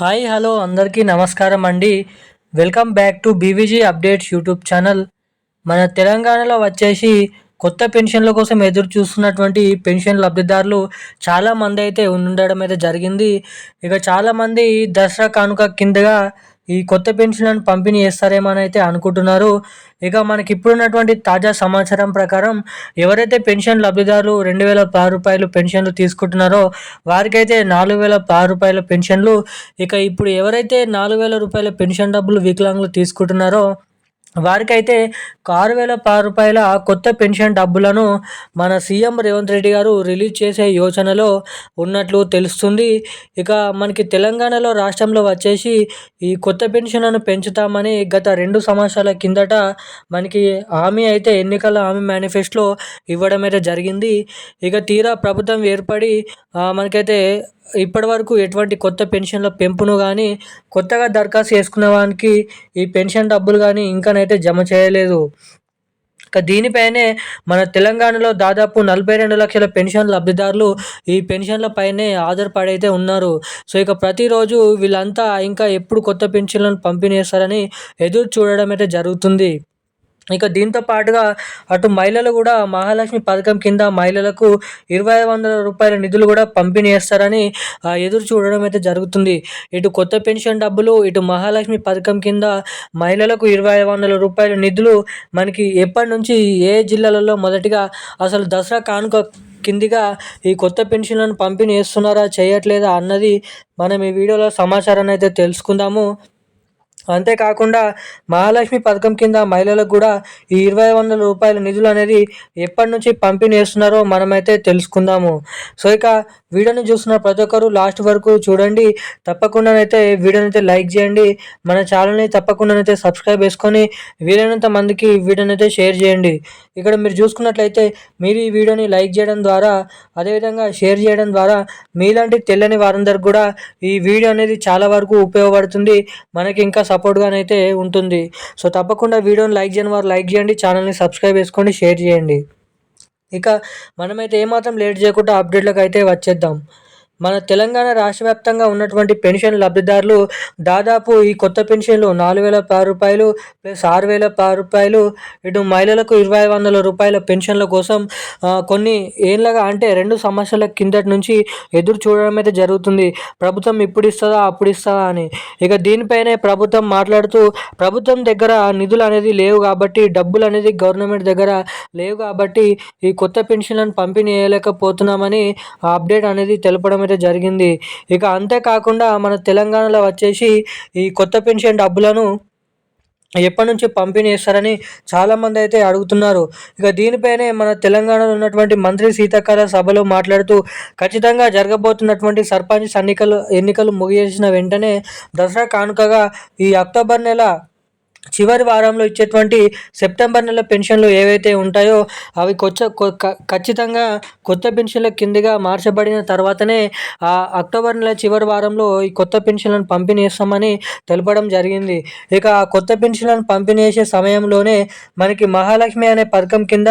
Hi hello అందరికీ నమస్కారం అండి. Welcome back to BVG updates YouTube channel. మన తెలంగాణలో వచ్చేసి కొత్త పెన్షన్ల కోసం ఎదురు చూస్తున్నటువంటి పెన్షన్ లబ్ధిదారులు చాలామంది అయితే ఉండడం అయితే జరిగింది. ఇక చాలామంది దసరా కానుక కిందగా ఈ కొత్త పెన్షన్లను పంపిణీ చేస్తారేమో అని అయితే అనుకుంటున్నారు. ఇక మనకి ఇప్పుడున్నటువంటి తాజా సమాచారం ప్రకారం ఎవరైతే పెన్షన్ లబ్ధిదారులు రెండు వేల పది రూపాయలు పెన్షన్లు తీసుకుంటున్నారో వారికైతే నాలుగు వేల పది రూపాయల పెన్షన్లు. ఇక ఇప్పుడు ఎవరైతే నాలుగు వేల రూపాయల పెన్షన్ డబ్బులు వికలాంగులు తీసుకుంటున్నారో వారికైతే ఆరు వేల రూపాయల కొత్త పెన్షన్ డబ్బులను మన సీఎం రేవంత్ రెడ్డి గారు రిలీజ్ చేసే యోచనలో ఉన్నట్లు తెలుస్తుంది. ఇక మనకి తెలంగాణలో రాష్ట్రంలో వచ్చేసి ఈ కొత్త పెన్షన్లను పెంచుతామని గత రెండు సంవత్సరాల కిందట మనకి హామీ అయితే ఎన్నికల హామీ మేనిఫెస్టోలో ఇవ్వడం అయితే జరిగింది. ఇక తీరా ప్రభుత్వం ఏర్పడి మనకైతే ఇప్పటివరకు ఎటువంటి కొత్త పెన్షన్ల పెంపును కానీ కొత్తగా దరఖాస్తు చేసుకున్న వానికి ఈ పెన్షన్ డబ్బులు కానీ ఇంకానైతే జమ చేయలేదు. ఇక దీనిపైనే మన తెలంగాణలో దాదాపు నలభై రెండు లక్షల పెన్షన్ లబ్ధిదారులు ఈ పెన్షన్ల పైనే ఆధారపడైతే ఉన్నారు. సో ఇక ప్రతిరోజు వీళ్ళంతా ఇంకా ఎప్పుడు కొత్త పెన్షన్లను పంపిణీ చేస్తారని ఎదురు చూడడం అయితే జరుగుతుంది. ఇక దీంతో పాటుగా అటు మహిళలు కూడా మహాలక్ష్మి పథకం కింద మహిళలకు ఇరవై వందల రూపాయల నిధులు కూడా పంపిణీ చేస్తారని ఎదురు చూడడం అయితే జరుగుతుంది. ఇటు కొత్త పెన్షన్ డబ్బులు ఇటు మహాలక్ష్మి పథకం కింద మహిళలకు ఇరవై వందల రూపాయల నిధులు మనకి ఎప్పటి నుంచి ఏ జిల్లాలలో మొదటిగా అసలు దసరా కానుక కిందిగా ఈ కొత్త పెన్షన్లను పంపిణీ చేస్తున్నారా చేయట్లేదా అన్నది మనం ఈ వీడియోలో సమాచారాన్ని అయితే తెలుసుకుందాము. అంతేకాకుండా మహాలక్ష్మి పథకం కింద మహిళలకు కూడా ఈ ఇరవై వందల రూపాయల నిధులు అనేది ఎప్పటి నుంచి పంపిణీ చేస్తున్నారో మనమైతే తెలుసుకుందాము. సో ఇక వీడియోని చూస్తున్న ప్రతి ఒక్కరు లాస్ట్ వరకు చూడండి. తప్పకుండానైతే వీడియోని అయితే లైక్ చేయండి. మన ఛానల్ని తప్పకుండానైతే సబ్స్క్రైబ్ చేసుకొని వీలైనంత మందికి వీడియోని అయితే షేర్ చేయండి. ఇక్కడ మీరు చూసుకున్నట్లయితే మీరు ఈ వీడియోని లైక్ చేయడం ద్వారా అదేవిధంగా షేర్ చేయడం ద్వారా మీలాంటి తెల్లని వారందరికి కూడా ఈ వీడియో అనేది చాలా వరకు ఉపయోగపడుతుంది. మనకి ఇంకా సపోర్ట్గానైతే ఉంటుంది. సో తప్పకుండా వీడియోని లైక్ చేయని వారు లైక్ చేయండి ఛానల్ని సబ్స్క్రైబ్ చేసుకోండి షేర్ చేయండి. ఇక మనమైతే ఏమాత్రం లేట్ చేయకుండా అప్డేట్లకు అయితే వచ్చేద్దాం. మన తెలంగాణ రాష్ట్ర వ్యాప్తంగా ఉన్నటువంటి పెన్షన్ లబ్ధిదారులు దాదాపు ఈ కొత్త పెన్షన్లు నాలుగు వేల పది రూపాయలు ప్లస్ ఆరు వేల పది రూపాయలు. ఇటు మహిళలకు ఇరవై వందల రూపాయల పెన్షన్ల కోసం కొన్ని ఏళ్ళగా అంటే రెండు సంవత్సరాల కిందటి నుంచి ఎదురు చూడడం అయితే జరుగుతుంది. ప్రభుత్వం ఇప్పుడు ఇస్తుందా అప్పుడు ఇస్తుందా అని. ఇక దీనిపైనే ప్రభుత్వం మాట్లాడుతూ ప్రభుత్వం దగ్గర నిధులు అనేది లేవు కాబట్టి డబ్బులు అనేది గవర్నమెంట్ దగ్గర లేవు కాబట్టి ఈ కొత్త పెన్షన్లను పంపిణీ చేయలేకపోతున్నామని అప్డేట్ అనేది తెలపడం అయితే జరిగింది ఇక అంతేకాకుండా మన తెలంగాణలో వచ్చేసి ఈ కొత్త పెన్షన్ డబ్బులను ఎప్పటి నుంచి పంపిణీ చేస్తారని చాలామంది అయితే అడుగుతున్నారు. ఇక దీనిపైనే మన తెలంగాణలో ఉన్నటువంటి మంత్రి శీతాకాల సభలో మాట్లాడుతూ ఖచ్చితంగా జరగబోతున్నటువంటి సర్పంచ్ ఎన్నికలు ఎన్నికలు ముగిసిన వెంటనే దసరా కానుకగా ఈ అక్టోబర్ నెల చివరి వారంలో ఇచ్చేటువంటి సెప్టెంబర్ నెల పెన్షన్లు ఏవైతే ఉంటాయో అవి కొత్త ఖచ్చితంగా కొత్త పెన్షన్ల కిందగా మార్చబడిన తర్వాతనే ఆ అక్టోబర్ నెల చివరి వారంలో ఈ కొత్త పెన్షన్లను పంపిణీ చేస్తామని తెలపడం జరిగింది. ఇక ఆ కొత్త పెన్షన్లను పంపిణీ చేసే సమయంలోనే మనకి మహాలక్ష్మి అనే పథకం కింద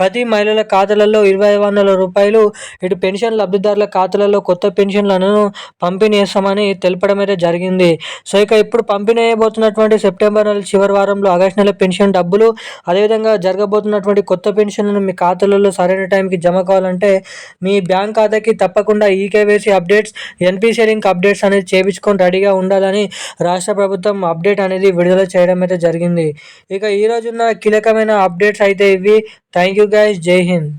ప్రతి మహిళల ఖాతాలలో ఇరవై వందల రూపాయలు ఇటు పెన్షన్ లబ్ధిదారుల ఖాతాలలో కొత్త పెన్షన్లను పంపిణీ చేస్తామని తెలపడం అయితే జరిగింది. సో ఇక ఇప్పుడు పంపిణీ అయిపోతున్నటువంటి సెప్టెంబర్ నెల చివరి వారంలో ఆగస్టు నెల పెన్షన్ డబ్బులు అదేవిధంగా జరగబోతున్నటువంటి కొత్త పెన్షన్లను మీ ఖాతాలలో సరైన టైంకి జమ కావాలంటే మీ బ్యాంక్ ఖాతాకి తప్పకుండా eKYC updates NPC link updates అనేది చేయించుకొని రెడీగా ఉండాలని రాష్ట్ర ప్రభుత్వం అప్డేట్ అనేది విడుదల చేయడం అయితే జరిగింది. ఇక ఈ రోజున్న కీలకమైన అప్డేట్స్ అయితే ఇవి. థ్యాంక్ యూ గైస్ జై హింద్.